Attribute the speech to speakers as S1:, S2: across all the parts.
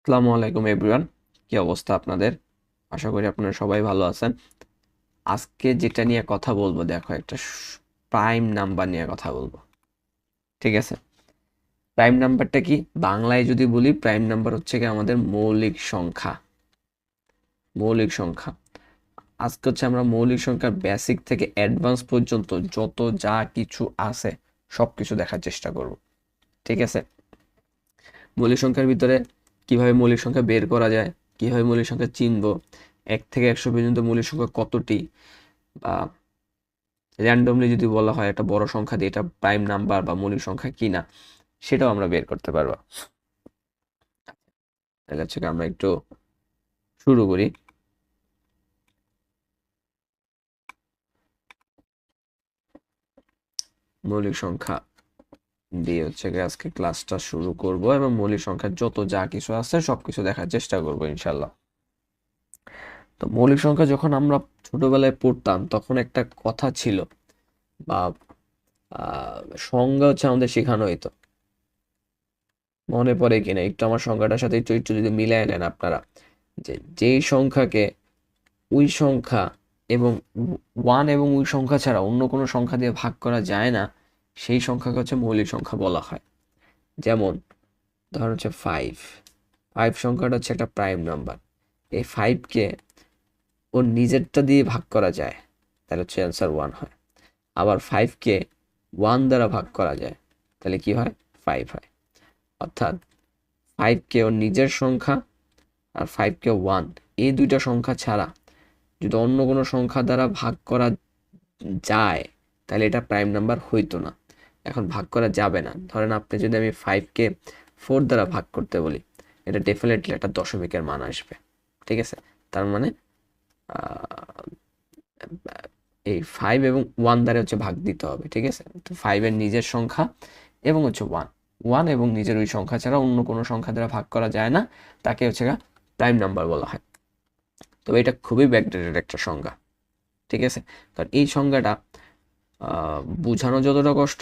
S1: আসসালামু আলাইকুম এভরিওয়ান। কি অবস্থা আপনাদের? আশা করি আপনারা সবাই ভালো আছেন। আজকে যেটা নিয়ে কথা বলব, দেখো একটা প্রাইম নাম্বার নিয়ে কথা বলব। ঠিক আছে? প্রাইম নাম্বারটা কি? বাংলায় যদি বলি প্রাইম নাম্বার হচ্ছে কি আমাদের মৌলিক সংখ্যা। মৌলিক সংখ্যা। আজকে হচ্ছে আমরা মৌলিক সংখ্যার বেসিক থেকে অ্যাডভান্স পর্যন্ত যত যা কিছু আছে সব কিছু দেখার চেষ্টা করব। ঠিক আছে? মৌলিক সংখ্যার ভিতরে কীভাবে মৌলিক সংখ্যা বের করা যায়, কীভাবে মৌলিক সংখ্যা চিনব, এক থেকে একশো পর্যন্ত মৌলিক সংখ্যা কতটি? বা র্যান্ডমলি যদি বলা হয় একটা বড় সংখ্যা দিয়ে এটা প্রাইম নাম্বার বা মৌলিক সংখ্যা কি না সেটাও আমরা বের করতে পারব। হচ্ছে আমরা একটু শুরু করি। মৌলিক সংখ্যা দিয়ে হচ্ছে আজকে ক্লাসটা শুরু করব এবং মৌলিক সংখ্যার যত যা কিছু আছে সব কিছু দেখার চেষ্টা করব ইনশাল্লাহ তো মৌলিক সংখ্যা যখন আমরা ছোটবেলায় পড়তাম, তখন একটা কথা ছিল বা সংজ্ঞা হচ্ছে আমাদের শেখানো হইতো। মনে পড়ে কিনা? একটু আমার সংখ্যাটার সাথে একটু একটু যদি মিলাই নেন আপনারা। যে যেই সংখ্যাকে ওই সংখ্যা এবং ওয়ান এবং ওই সংখ্যা ছাড়া অন্য কোনো সংখ্যা দিয়ে ভাগ করা যায় না সেই সংখ্যাকে হচ্ছে মৌলিক সংখ্যা বলা হয়। যেমন, ধর হচ্ছে ফাইভ ফাইভ সংখ্যাটা হচ্ছে একটা প্রাইম নাম্বার এই ফাইভকে ওর নিজেরটা দিয়ে ভাগ করা যায়, তাহলে হচ্ছে অ্যান্সার ওয়ান হয়। আবার ফাইভকে ওয়ান দ্বারা ভাগ করা যায়, তাহলে কি হয়? ফাইভ হয়। অর্থাৎ ফাইভকে ওর নিজের সংখ্যা আর ফাইভকে ওয়ান এই দুইটা সংখ্যা ছাড়া যদি অন্য কোনো সংখ্যা দ্বারা ভাগ করা যায়, তাহলে এটা প্রাইম নাম্বার হইতো না। এখন ভাগ করা যাবে না। ধরেন আপনি যদি আমি ফাইভকে ফোর দ্বারা ভাগ করতে বলি, এটা ডেফিনেটলি একটা দশমিকের মান আসবে, ঠিক আছে? তার মানে এই ফাইভ এবং ওয়ান দ্বারা হচ্ছে ভাগ দিতে হবে, ঠিক আছে? তো ফাইভের নিজের সংখ্যা এবং হচ্ছে ওয়ান ওয়ান এবং নিজের ওই সংখ্যা ছাড়া অন্য কোনো সংখ্যা দ্বারা ভাগ করা যায় না, তাকে হচ্ছে প্রাইম নাম্বার বলা হয়। তবে এটা খুবই ব্যাকডেটেড একটা সংজ্ঞা, ঠিক আছে? কারণ এই সংজ্ঞাটা বোঝানো যতটা কষ্ট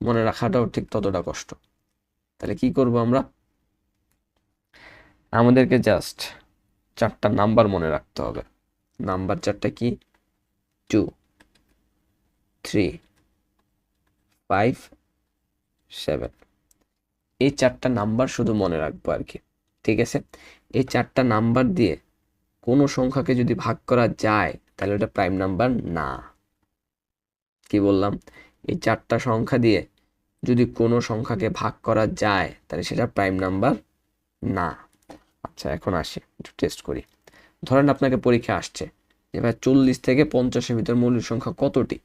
S1: মনে রাখাটাও ঠিক ততটা কষ্ট। তাহলে কি করব আমরা? আমাদেরকে জাস্ট চারটা নাম্বার মনে রাখতে হবে। নাম্বার চারটা কি? টু থ্রি ফাইভ সেভেন এই চারটা নাম্বার শুধু মনে রাখব আর কি ঠিক আছে? এই চারটা নাম্বার দিয়ে কোনো সংখ্যাকে যদি ভাগ করা যায় তাহলে ওটা প্রাইম নাম্বার না। কি বললাম? এই চারটা সংখ্যা দিয়ে যদি কোনো সংখ্যাকে ভাগ করা যায়, তাহলে সেটা প্রাইম নাম্বার না। আচ্ছা এখন আসি, একটু টেস্ট করি। ধরেন আপনাকে পরীক্ষা আসছে, এবার চল্লিশ থেকে পঞ্চাশের ভিতর মৌলিক সংখ্যা কতটি?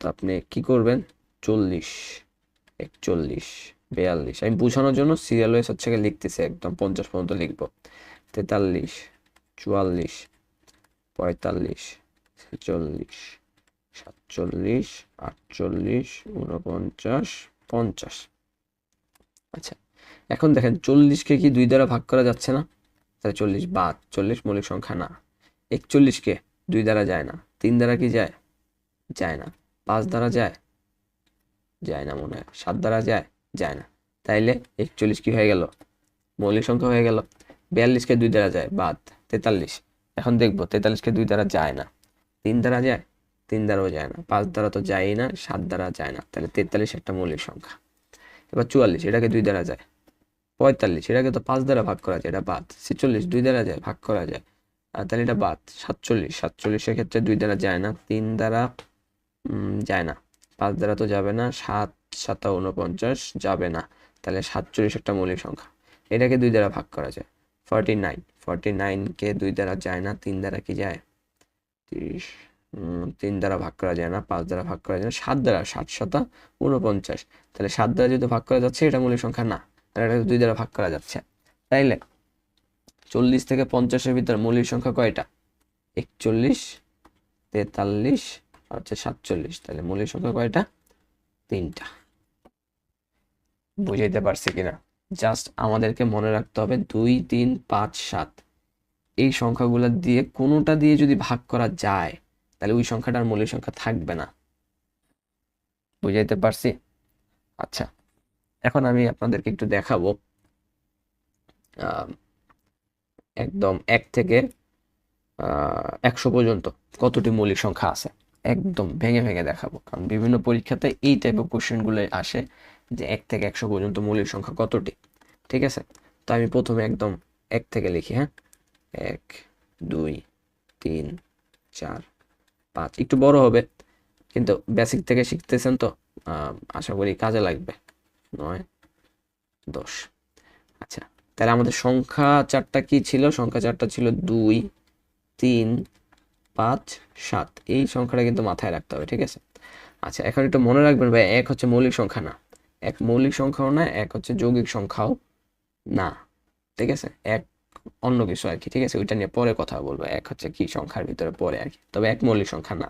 S1: তো আপনি কি করবেন? চল্লিশ, একচল্লিশ, বেয়াল্লিশ। আমি বোঝানোর জন্য সিরিয়াল ওয়াইজ হচ্ছে লিখতেছি একদম, পঞ্চাশ পর্যন্ত লিখব। তেতাল্লিশ, চুয়াল্লিশ, পঁয়তাল্লিশ, ছেচল্লিশ সাতচল্লিশ আটচল্লিশ উনপঞ্চাশ পঞ্চাশ। আচ্ছা এখন দেখেন চল্লিশকে কি দুই দ্বারা ভাগ করা যাচ্ছে না? তাহলে চল্লিশ বাদ, চল্লিশ মৌলিক সংখ্যা না। একচল্লিশকে দুই দ্বারা যায় না, তিন দ্বারা কি যায়? যায় না। পাঁচ দ্বারা যায়? যায় না মনে হয়। সাত দ্বারা যায়? যায় না। তাইলে একচল্লিশ কি হয়ে গেল? মৌলিক সংখ্যা হয়ে গেল। বিয়াল্লিশকে দুই দ্বারা যায়, বাদ। তেতাল্লিশ। এখন দেখব তেতাল্লিশকে দুই দ্বারা যায় না। তিন দ্বারা যায়? তিন দ্বারাও যায় না পাঁচ দ্বারা তো যায়ই না সাত দ্বারা যায় না। তাহলে তেতাল্লিশ একটা মৌলিক সংখ্যা। এবার চুয়াল্লিশ এটাকে দুই দ্বারা যায়। পঁয়তাল্লিশ এটাকে তো পাঁচ দ্বারা ভাগ করা যায় এটা বাদ। ছেচল্লিশ দুই দ্বারা যায় ভাগ করা যায়। তাহলে এটা বাদ। সাতচল্লিশ সাতচল্লিশের ক্ষেত্রে দুই দ্বারা যায় না তিন দ্বারা যায় না। পাঁচ দ্বারা তো যাবে না সাত সাতা উনপঞ্চাশ যাবে না। তাহলে সাতচল্লিশ একটা মৌলিক সংখ্যা। এটাকে দুই দ্বারা ভাগ করা যায়। ফর্টি নাইন ফর্টি নাইনকে দুই দ্বারা যায় না তিন দ্বারা কি যায়? তিরিশ তিন দ্বারা ভাগ করা যায় না, পাঁচ দ্বারা ভাগ করা যায় না, সাত দ্বারা ষাট শতা উনপঞ্চাশ তাহলে সাত দ্বারা যদি ভাগ করা যাচ্ছে, এটা মৌলিক সংখ্যা না, তাহলে এটা দুই দ্বারা ভাগ করা যাচ্ছে। তাইলে চল্লিশ থেকে পঞ্চাশের ভিতরে মৌলিক সংখ্যা কয়টা? একচল্লিশ, তেতাল্লিশ আর হচ্ছে সাতচল্লিশ, তাহলে মৌলিক সংখ্যা কয়টা? তিনটা। বুঝাইতে পারছি কিনা? জাস্ট আমাদেরকে মনে রাখতে হবে, দুই, তিন, পাঁচ, সাত। এই সংখ্যাগুলো দিয়ে কোনোটা দিয়ে যদি ভাগ করা যায় তাহলে ওই সংখ্যাটার মৌলিক সংখ্যা থাকবে না। বুঝাইতে পারছি? আচ্ছা এখন আমি আপনাদেরকে একটু দেখাবো। একদম এক থেকে একশো পর্যন্ত কতটি মৌলিক সংখ্যা আছে, একদম ভেঙে ভেঙে দেখাবো। কারণ বিভিন্ন পরীক্ষাতে এই টাইপের কোশ্চেনগুলো আসে যে এক থেকে একশো পর্যন্ত মৌলিক সংখ্যা কতটি, ঠিক আছে? তো আমি প্রথমে একদম এক থেকে লিখি হ্যাঁ? এক, দুই, তিন, চার পাঁচ একটু বড় হবে। কিন্তু বেসিক থেকে শিখতেছেন তো আশা করি কাজে লাগবে। নয়, দশ। আচ্ছা তাহলে আমাদের সংখ্যা চারটা কি ছিল? সংখ্যা চারটা ছিল দুই, তিন, পাঁচ, সাত। এই সংখ্যাটা কিন্তু মাথায় রাখতে হবে, ঠিক আছে? আচ্ছা এখন একটু মনে রাখবেন ভাই, এক হচ্ছে মৌলিক সংখ্যা না। এক মৌলিক সংখ্যাও না, এক হচ্ছে যৌগিক সংখ্যাও না, ঠিক আছে? এক অন্য কিছু আর কি, ঠিক আছে? ওইটা নিয়ে পরে কথা বলব। এক হচ্ছে কি সংখ্যার ভিতরে পরে আর কি, তবে এক মৌলিক সংখ্যা না।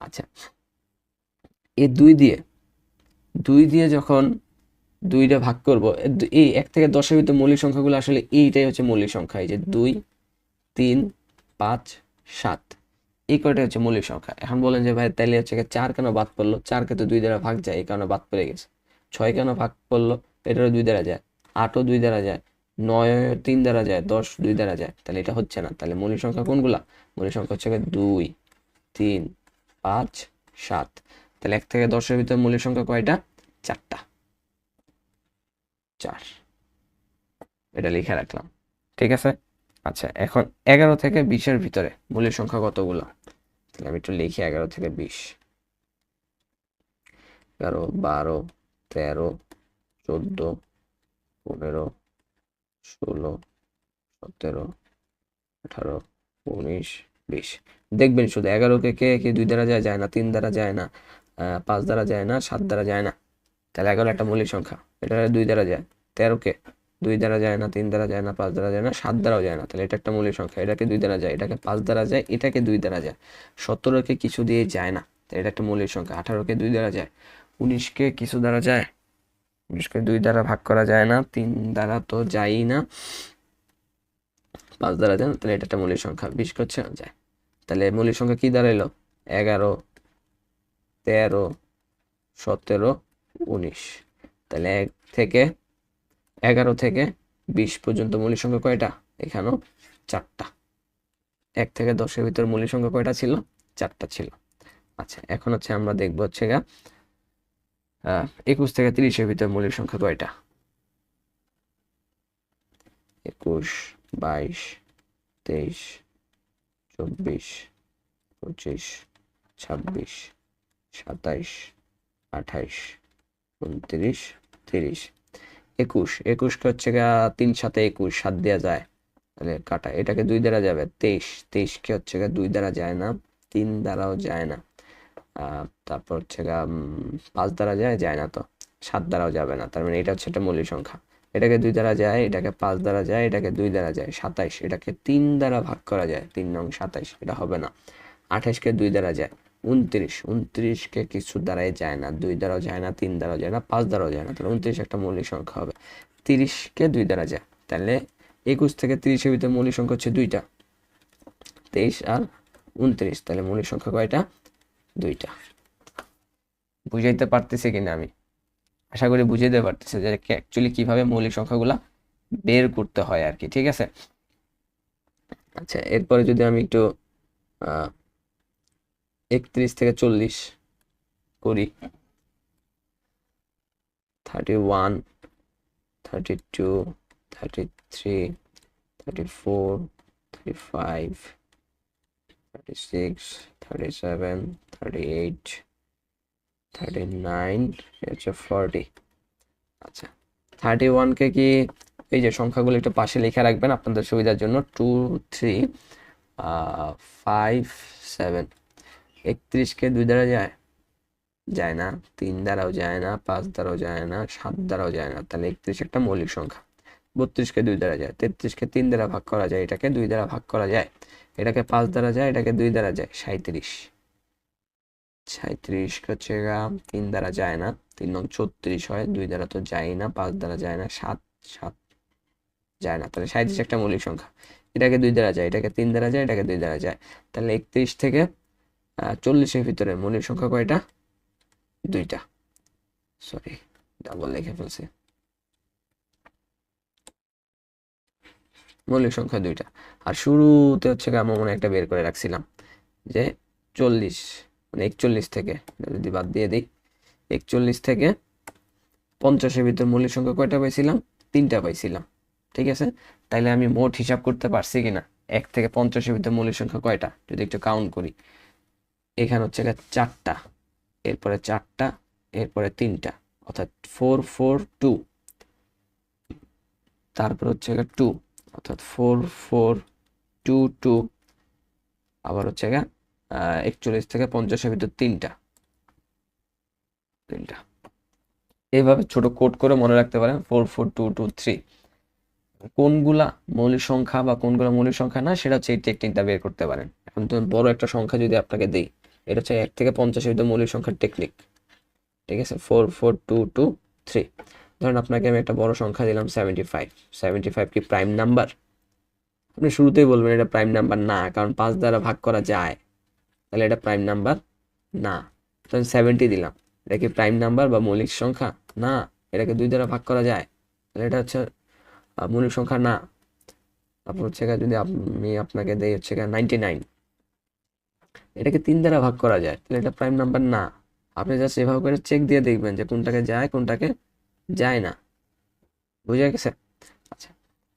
S1: আচ্ছা। এই দুই দিয়ে দুই দিয়ে যখন দুইটা ভাগ করব এই এক থেকে দশের ভিতরে মৌলিক সংখ্যাগুলো আসলে এইটাই হচ্ছে মৌলিক সংখ্যা। এই যে দুই, তিন, পাঁচ, সাত, এই কয়টা হচ্ছে মৌলিক সংখ্যা। এখন বলেন যে ভাই তাহলে হচ্ছে চার কেন বাদ পড়ল? চারকে তো দুই দ্বারা ভাগ যায়, এই কারণে বাদ পড়ে গেছে। ছয় কেন ভাগ পড়ল? এটারও দুই দ্বারা যায়, আটও দুই দ্বারা যায় নয়, তিন দ্বারা যায়, দশ, দুই দ্বারা যায়। তাহলে এটা হচ্ছে না। তাহলে মৌলিক সংখ্যা কোনগুলা? মৌলিক সংখ্যা হচ্ছে দুই, তিন, পাঁচ, সাত। তাহলে এক থেকে দশের ভিতরে মৌলিক সংখ্যা কয়টা? চারটা। চার। এটা লিখে রাখলাম। ঠিক আছে? আচ্ছা এখন এগারো থেকে বিশের ভিতরে মৌলিক সংখ্যা কতগুলো? তাহলে আমি একটু লিখি এগারো থেকে বিশ। এগারো, বারো, তেরো, চোদ্দ, পনেরো ষোলো, সতেরো, আঠারো, উনিশ, বিশ। দেখবেন শুধু এগারোকে কে কে দুই দ্বারা যায় যায় না, তিন দ্বারা যায় না পাঁচ দ্বারা যায় না, সাত দ্বারা যায় না। তাহলে এগারো একটা মৌলিক সংখ্যা। এটা দুই দ্বারা যায়। তেরোকে দুই দ্বারা যায় না, তিন দ্বারা যায় না, পাঁচ দ্বারা যায় না, সাত দ্বারাও যায় না। তাহলে এটা একটা মৌলিক সংখ্যা। এটাকে দুই দ্বারা যায়, এটাকে পাঁচ দ্বারা যায়, এটাকে দুই দ্বারা যায়। সতেরোকে কিছু দিয়ে যায় না। তাহলে এটা একটা মৌলিক সংখ্যা। আঠারোকে দুই দ্বারা যায়, উনিশকে কিছু দ্বারা যায় উনিশকে দুই দ্বারা ভাগ করা যায় না, তিন দ্বারা তো যায়ই না। পাঁচ দ্বারা যায় না, তাহলে এটা একটা মৌলিক সংখ্যা। বিশ করছে যায়। তাহলে মৌলিক সংখ্যা কি দাঁড়াইলো? এগারো, তেরো, সতেরো, উনিশ। তাহলে এক থেকে, এগারো থেকে বিশ পর্যন্ত মৌলিক সংখ্যা কয়টা? এখানেও চারটা। এক থেকে দশের ভিতর মৌলিক সংখ্যা কয়টা ছিল? চারটা ছিল। আচ্ছা এখন হচ্ছে আমরা দেখব হচ্ছে গা একুশ থেকে তিরিশের ভিতরে মৌলিক সংখ্যা কয়টা? একুশ, বাইশ, তেইশ, চব্বিশ, পঁচিশ, ছাব্বিশ, সাতাইশ, আঠাইশ, উনত্রিশ, তিরিশ। একুশ, একুশকে হচ্ছে তিন সাথে একুশ, সাত দেওয়া যায়। তাহলে কাটা, এটাকে দুই দ্বারা যাবে, তেইশ, তেইশকে হচ্ছে দুই দ্বারা যায় না, তিন দ্বারাও যায় না। তারপর হচ্ছে পাঁচ দ্বারা যায় যায় না তো। সাত দ্বারাও যাবে না। তার মানে এটা হচ্ছে একটা মৌলিক সংখ্যা। এটাকে দুই দ্বারা যায়, এটাকে পাঁচ দ্বারা যায়, এটাকে দুই দ্বারা যায়, সাতাইশ। এটাকে তিন দ্বারা ভাগ করা যায়, তিন নং সাতাইশ। এটা হবে না। আঠাইশকে দুই দ্বারা যায়, উনত্রিশ। উনত্রিশকে কিছু দ্বারাই যায় না। দুই দ্বারাও যায় না, তিন দ্বারাও যায় না, পাঁচ দ্বারাও যায় না। তাহলে উনত্রিশ একটা মৌলিক সংখ্যা হবে। তিরিশকে দুই দ্বারা যায়। তাহলে একুশ থেকে তিরিশের ভিতরে মৌলিক সংখ্যা হচ্ছে দুইটা। তেইশ আর উনত্রিশ। তাহলে মৌলিক সংখ্যা কয়টা? দুইটা। বুঝাইতে পারতেছি কিনা আমি? আশা করি বুঝাইতে পারতেছি যে অ্যাকচুয়ালি কীভাবে মৌলিক সংখ্যাগুলা বের করতে হয় আর কি, ঠিক আছে? আচ্ছা এরপরে যদি আমি একটু একত্রিশ থেকে চল্লিশ করি। Thirty one thirty two thirty three thirty four thirty five thirty six thirty seven thirty eight thirty nine হচ্ছে ফর্টি আচ্ছা থার্টি ওয়ানকে কি এই যে সংখ্যাগুলো একটু পাশে লিখে রাখবেন আপনাদের সুবিধার জন্য। টু থ্রি ফাইভ সেভেন একত্রিশকে দুই দ্বারা যায়? যায় না। তিন দ্বারাও যায় না, পাঁচ দ্বারাও যায় না, সাত দ্বারাও যায় না। তাহলে একত্রিশ একটা মৌলিক সংখ্যা। বত্রিশকে দুই দ্বারা যায়। তেত্রিশকে তিন দ্বারা ভাগ করা যায়। এটাকে দুই দ্বারা ভাগ করা যায়। এটাকে পাঁচ দ্বারা যায়। এটাকে দুই দ্বারা যায়। সাঁইত্রিশ। সাঁইত্রিশ হচ্ছে তিন দ্বারা যায় না, তিন নং ছত্রিশ হয়, দুই দ্বারা তো যায় না, পাঁচ দ্বারা যায় না, সাত সাত যায় না। তাহলে সাঁইত্রিশ একটা মৌলিক সংখ্যা। এটাকে দুই দ্বারা যায়, এটাকে তিন দ্বারা যায়, এটাকে দুই দ্বারা যায়। তাহলে একত্রিশ থেকে চল্লিশের ভিতরে মৌলিক সংখ্যা কয়টা? দুইটা। সরি ডাবল লিখে ফেলছি। মৌলিক সংখ্যা দুইটা। আর শুরুতে হচ্ছে আমরা মনে একটা বের করে রাখছিলাম যে চল্লিশ। মানে একচল্লিশ থেকে যদি বাদ দিয়ে দিই, একচল্লিশ থেকে পঞ্চাশের ভিতর মৌলিক সংখ্যা কয়টা পাইছিলাম? তিনটা পাইছিলাম, ঠিক আছে? তাইলে আমি মোট হিসাব করতে পারছি কিনা? এক থেকে পঞ্চাশের ভিতর মৌলিক সংখ্যা কয়টা? যদি একটু কাউন্ট করি, এখানে হচ্ছে চারটা, এরপরে চারটা, এরপরে তিনটা, অর্থাৎ ফোর ফোর টু তারপর হচ্ছে টু অর্থাৎ ফোর ফোর টু টু আবার হচ্ছে একচল্লিশ থেকে পঞ্চাশের ভিতর তিনটা। তিনটা। এইভাবে ছোট কোড করে মনে রাখতে পারেন four four two two three কোনগুলা মৌলিক সংখ্যা বা কোনগুলা মৌলিক সংখ্যা না, সেটা হচ্ছে এই টেকনিকটা বের করতে পারেন। এখন তো বড় একটা সংখ্যা যদি আপনাকে দেই, এটা হচ্ছে এক থেকে পঞ্চাশের ভিতর মৌলিক সংখ্যার টেকনিক ঠিক আছে? Four four two two three ধরেন আপনাকে আমি একটা বড় সংখ্যা দিলাম সেভেন্টি ফাইভ সেভেন্টি ফাইভ কি প্রাইম নাম্বার আপনি শুরুতেই বলবেন এটা প্রাইম নাম্বার না, কারণ পাঁচ দ্বারা ভাগ করা যায়। তাহলে এটা প্রাইম নাম্বার না। তখন সেভেন্টি দিলাম। এটা কি প্রাইম নাম্বার বা মৌলিক সংখ্যা? না। এটাকে দুই দ্বারা ভাগ করা যায়। তাহলে এটা হচ্ছে মৌলিক সংখ্যা না। তারপর হচ্ছে যদি আমি আপনাকে দেই হচ্ছে নাইনটি নাইন এটাকে তিন দ্বারা ভাগ করা যায়। তাহলে এটা প্রাইম নাম্বার না। আপনি জাস্ট এভাবে করে চেক দিয়ে দেখবেন যে কোনটাকে যায় কোনটাকে যায় না। বুঝে গেছে? আচ্ছা।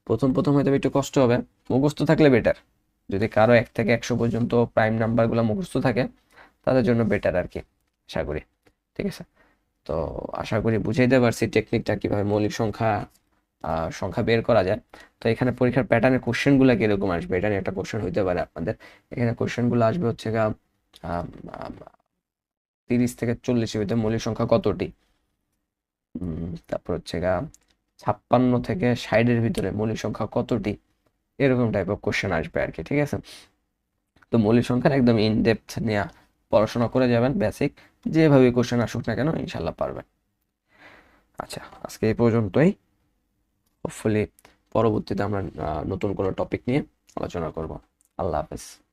S1: প্রথম প্রথম হয়তো একটু কষ্ট হবে। মুখস্থ থাকলে বেটার যদি কারও এক থেকে একশো পর্যন্ত প্রাইম নাম্বারগুলো মুখস্থ থাকে, তাদের জন্য বেটার আর কি আশা করি। ঠিক আছে? তো আশা করি বুঝাইতে পারছি টেকনিকটা কীভাবে মৌলিক সংখ্যা সংখ্যা বের করা যায়। তো এখানে পরীক্ষার প্যাটার্নের কোশ্চেনগুলো কীরকম আসবে? এটা নিয়ে একটা কোশ্চেন হইতে পারে আপনাদের। এখানে কোশ্চেনগুলো আসবে হচ্ছে গা তিরিশ থেকে চল্লিশের ভিতরে মৌলিক সংখ্যা কতটি? তারপর হচ্ছে গা ছাপ্পান্ন থেকে ষাটের ভিতরে মৌলিক সংখ্যা কতটি? এরকম টাইপ অফ কোশ্চেন আসবে আর কি ঠিক আছে? তো মৌলিক সংখ্যার একদম ইনডেপথ নেওয়া পড়াশোনা করে যাবেন বেসিক যেভাবে কোশ্চেন আসুক না কেন ইনশাল্লাহ পারবেন। আচ্ছা আজকে এই পর্যন্তই। হোপফুলি পরবর্তীতে আমরা নতুন কোনো টপিক নিয়ে আলোচনা করব। আল্লাহ হাফেজ।